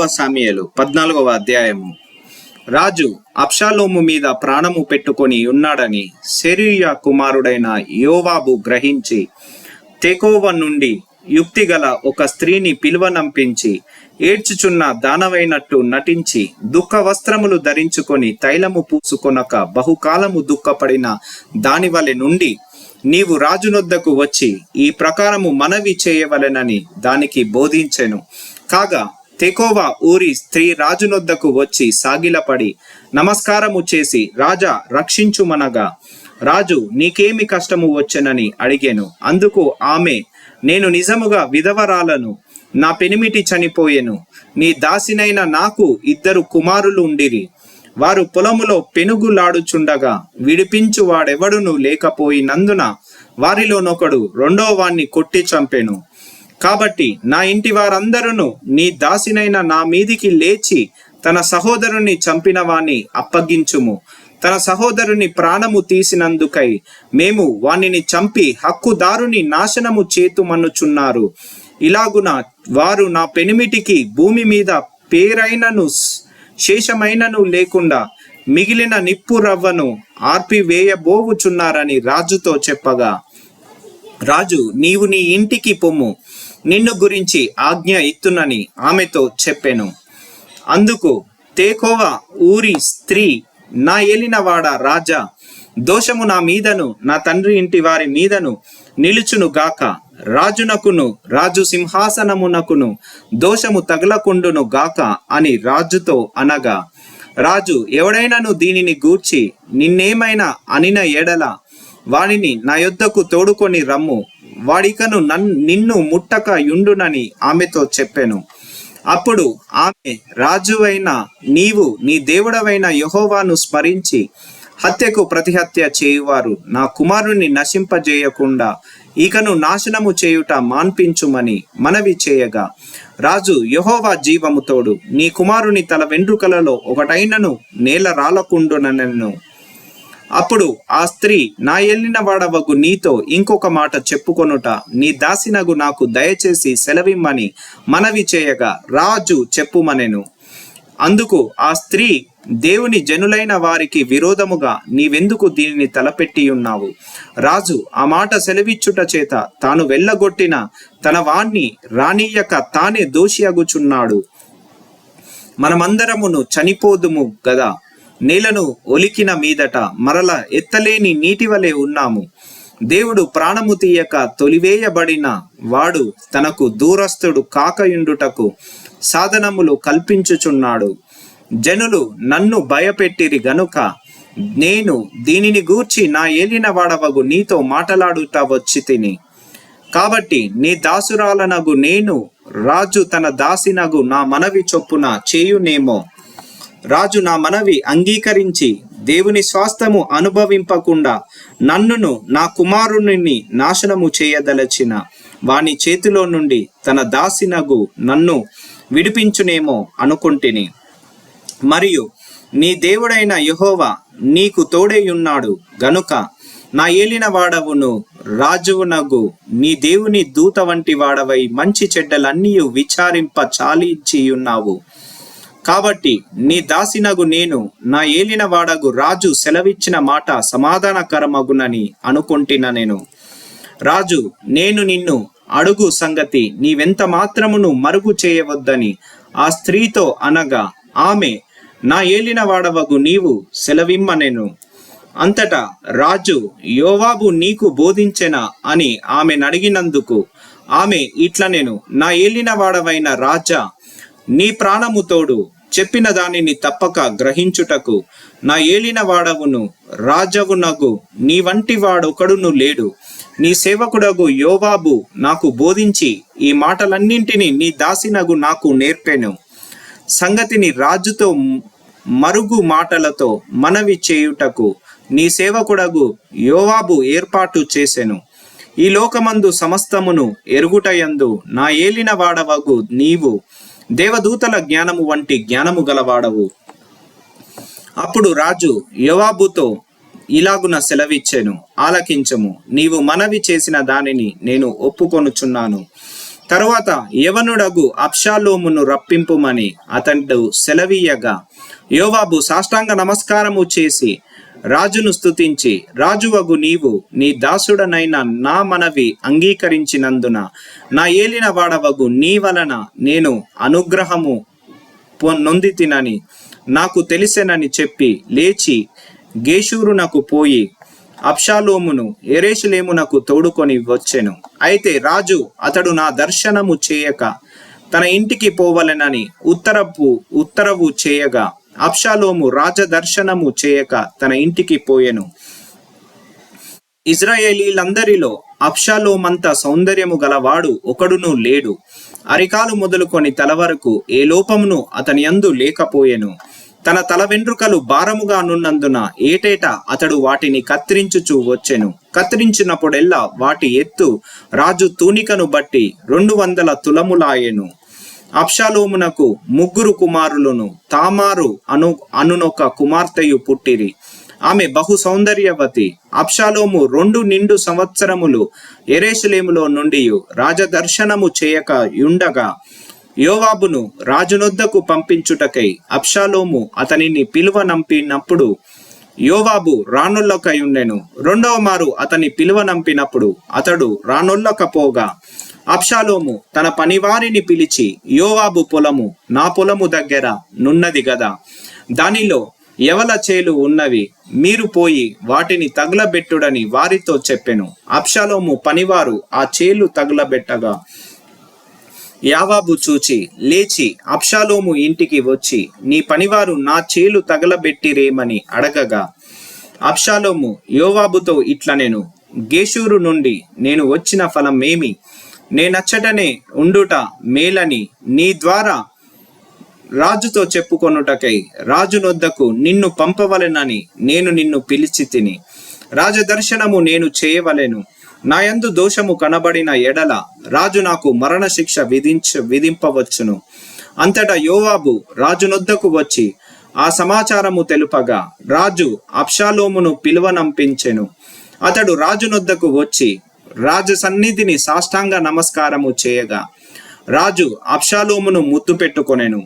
రెండవ సామ్యలు పద్నాలుగవ అధ్యాయము. రాజు అప్షాలోము మీద ప్రాణము పెట్టుకొని ఉన్నాడని శరీయ కుమారుడైన యోవాబు గ్రహించి తెకోవ నుండి యుక్తిగల ఒక స్త్రీని పిలువనంపించి ఏడ్చుచున్న దానవైనట్టు నటించి దుఃఖ వస్త్రములు ధరించుకొని తైలము పూసుకొనక బహుకాలము దుఃఖపడిన దానివలె నుండి నీవు రాజునొద్దకు వచ్చి ఈ ప్రకారము మనవి చేయవలెనని దానికి బోధించెను. కాగా తెకోవా ఊరి స్త్రీ రాజునొద్దకు వచ్చి సాగిలపడి నమస్కారము చేసి రాజా రక్షించుమనగా. రాజు నీకేమి కష్టము వచ్చెనని అడిగాను. అందుకు ఆమె నేను నిజముగా విధవరాలను. నా పెనిమిటి చనిపోయెను. నీ దాసినైన నాకు ఇద్దరు కుమారులు ఉండిరి వారు పొలములో పెనుగులాడుచుండగా విడిపించు వాడెవడును లేకపోయినందున వారిలోనొకడు రెండో వాణ్ణి కొట్టి చంపెను. కాబట్టి నా ఇంటి వారందరూ నీ దాసినైన నా మీదికి లేచి తన సహోదరుని చంపిన వాణ్ణి అప్పగించుము. తన సహోదరుని ప్రాణము తీసినందుకై మేము వానిని చంపి హక్కుదారుని నాశనము చేతుమన్నుచున్నారు. ఇలాగున వారు నా పెనిమిటికి భూమి మీద పేరైనను శేషమైనను లేకుండా మిగిలిన నిప్పు రవ్వను ఆర్పివేయబోవుచున్నారని రాజుతో చెప్పగా రాజు నీవు నీ ఇంటికి పొమ్ము. నిన్ను గురించి ఆజ్ఞ ఇత్తునని ఆమెతో చెప్పెను. అందుకు తేకోవ ఊరి స్త్రీ నా ఏలినవాడ రాజా దోషము నా మీదను నా తండ్రి ఇంటి వారి మీదను నిలుచును గాక. రాజునకును రాజు సింహాసనమునకును దోషము తగలకుండును గాక అని రాజుతో అనగా రాజు ఎవడైనాను దీనిని గూర్చి నిన్నేమైనా అనిన ఎడల వానిని నా యొద్దకు తోడుకొని రమ్ము. వాడికను నన్ నిన్ను ముట్టక యుండునని ఆమెతో చెప్పాను. అప్పుడు ఆమె రాజువైన నీవు నీ దేవుడవైన యహోవాను స్మరించి హత్యకు ప్రతిహత్య చేయువారు నా కుమారుని నశింపజేయకుండా ఇకను నాశనము చేయుట మాన్పించుమని మనవి చేయగా రాజు యహోవా జీవముతోడు నీ కుమారుని తల వెండ్రుకలలో ఒకటైనను నేల రాలకుండునను అప్పుడు ఆ స్త్రీ నా ఎల్లిన వాడవగు నీతో ఇంకొక మాట చెప్పుకొనుట నీ దాసినగు నాకు దయచేసి సెలవిమ్మని మనవి చేయగా రాజు చెప్పుమనెను. అందుకు ఆ స్త్రీ దేవుని జనులైన వారికి విరోధముగా నీవెందుకు దీనిని తలపెట్టి ఉన్నావు రాజు ఆ మాట సెలవిచ్చుట చేత తాను వెళ్ళగొట్టిన తన వాణ్ణి రానియక తానే దోషియగుచున్నాడు మనమందరమును చనిపోదుము గదా? నేలను ఒలికిన మీదట మరల ఎత్తలేని నీటి వలె ఉన్నాము. దేవుడు ప్రాణము తీయక తొలివేయబడిన వాడు తనకు దూరస్థుడు కాకయుండుటకు సాధనములు కల్పించుచున్నాడు. జనులు నన్ను భయపెట్టిరి గనుక నేను దీనిని గూర్చి నా ఏలిన వాడవగు నీతో మాటలాడుట వచ్చి తిని కాబట్టి నీ దాసురాలనగు నేను రాజు తన దాసినగు నా మనవి చొప్పున చేయునేమో. రాజు నా మనవి అంగీకరించి దేవుని స్వాస్థము అనుభవింపకుండా నన్నును నా కుమారుని నాశనము చేయదలచిన వాని చేతిలో నుండి తన దాసినగు నన్ను విడిపించునేమో అనుకుంటుని. మరియు నీ దేవుడైన యహోవా నీకు తోడేయున్నాడు. గనుక నా ఏలిన వాడవును రాజువునగు నీ దేవుని దూత వంటి వాడవై మంచి చెడ్డలన్నీ విచారింప చాలించియున్నావు. కాబట్టి నీ దాసినగు నేను నా ఏలిన వాడగు రాజు సెలవిచ్చిన మాట సమాధానకరమగునని అనుకుంటున్న నేను. రాజు నేను నిన్ను అడుగు సంగతి నీవెంత మాత్రమును మరుగు చేయవద్దని ఆ స్త్రీతో అనగా ఆమె నా ఏలిన వాడవగు నీవు సెలవిమ్మనెను అంతటా రాజు యోవాబు నీకు బోధించెనా అని ఆమె నడిగినందుకు ఆమె ఇట్ల నేను నా ఏలిన వాడవైన రాజా నీ ప్రాణము తోడు చెప్పిన దానిని తప్పక గ్రహించుటకు నా ఏలిన వాడవును రాజవునగు నీ వంటి వాడొకడును లేడు. నీ సేవకుడగు యోవాబు నాకు బోధించి ఈ మాటలన్నింటినీ నీ దాసినగు నాకు నేర్పెను. సంగతిని రాజుతో మరుగు మాటలతో మనవి చేయుటకు నీ సేవకుడగు యోవాబు ఏర్పాటు చేసెను. ఈ లోకమందు సమస్తమును ఎరుగుటయందు నా ఏలిన వాడవగు నీవు. దేవదూతల జ్ఞానము వంటి జ్ఞానము గలవాడవు. అప్పుడు రాజు యోవాబుతో ఇలాగున సెలవిచ్చెను ఆలకించము నీవు మనవి చేసిన దానిని నేను ఒప్పుకొనుచున్నాను. తరువాత యవనుడగు అప్షాలోమును రప్పింపుమని అతడు సెలవీయగా యోవాబు సాష్టాంగ నమస్కారము చేసి రాజును స్తుతించి రాజువగు నీవు నీ దాసుడనైన నా మనవి అంగీకరించినందున నా ఏలిన వాడవగు నీ వలన నేను అనుగ్రహము పొ- నొందితినని నాకు తెలిసెనని చెప్పి లేచి గేషూరునకు పోయి అప్షాలోమును ఎరేషులేమునకు తోడుకొని వచ్చెను. అయితే రాజు అతడు నా దర్శనము చేయక తన ఇంటికి పోవలెనని ఉత్తరపు ఉత్తరవు చేయగా అప్షాలోము రాజదర్శనము చేయక తన ఇంటికి పోయెను. ఇజ్రాయేలీలందరిలో అప్షాలోమంత సౌందర్యము గలవాడు ఒకడును లేడు. అరికాలు మొదలుకొని తల వరకు ఏ లోపమును అతని యందు లేకపోయెను. తన తల వెంట్రుకలు భారముగా నున్నందున ఏటేటా అతడు వాటిని కత్తిరించుచూ వచ్చెను. కత్తిరించినప్పుడెల్లా వాటి ఎత్తు రాజు తూనికను బట్టి రెండు వందల తులములాయెను. అప్షాలోమునకు ముగ్గురు కుమారులను తామారు అను అనునొక కుమార్తెయు పుట్టిరి. ఆమె బహు సౌందర్యవతి. అప్షాలోము రెండు నిండు సంవత్సరములు ఎరేసులేములో నుండి రాజదర్శనము చేయక యుండగా యోవాబును రాజునొద్దకు పంపించుటకై అప్షాలోము అతనిని పిలువనంపినప్పుడు యోవాబు రానొల్లకై ఉండెను రెండవ మారు అతని పిలువనంపినప్పుడు అతడు రానొల్లకపోగా అప్షాలోము తన పనివారిని పిలిచి యోవాబు పొలము నా పొలము దగ్గర నున్నది గదా. దానిలో ఎవల చేలు ఉన్నవి? మీరు పోయి వాటిని తగులబెట్టుడని వారితో చెప్పెను. అప్షాలోము పనివారు ఆ చేలు తగులబెట్టగా యావాబు చూచి లేచి అప్షాలోము ఇంటికి వచ్చి నీ పనివారు నా చేలు తగలబెట్టిరేమని అడగగా అప్షాలోము యోవాబుతో ఇట్ల నేను గేషూరు నుండి నేను వచ్చిన ఫలమేమి? నేనచ్చటనే ఉండుట మేలని నీ ద్వారా రాజుతో చెప్పుకొనుటకై రాజునొద్దకు నిన్ను పంపవలెనని నేను నిన్ను పిలిచి తిని రాజదర్శనము నేను చేయవలెను. నాయందు దోషము కనబడిన ఎడల రాజు నాకు మరణశిక్ష విధించ విధింపవచ్చును. అంతటా యోవాబు రాజునొద్దకు వచ్చి ఆ సమాచారము తెలుపగా రాజు అప్షాలోమును పిలువనంపించెను. అతడు రాజునొద్దకు వచ్చి రాజు సన్నిధిని సాష్టాంగ నమస్కారము చేయగా రాజు అప్షాలోమును ముద్దు పెట్టుకొనెను.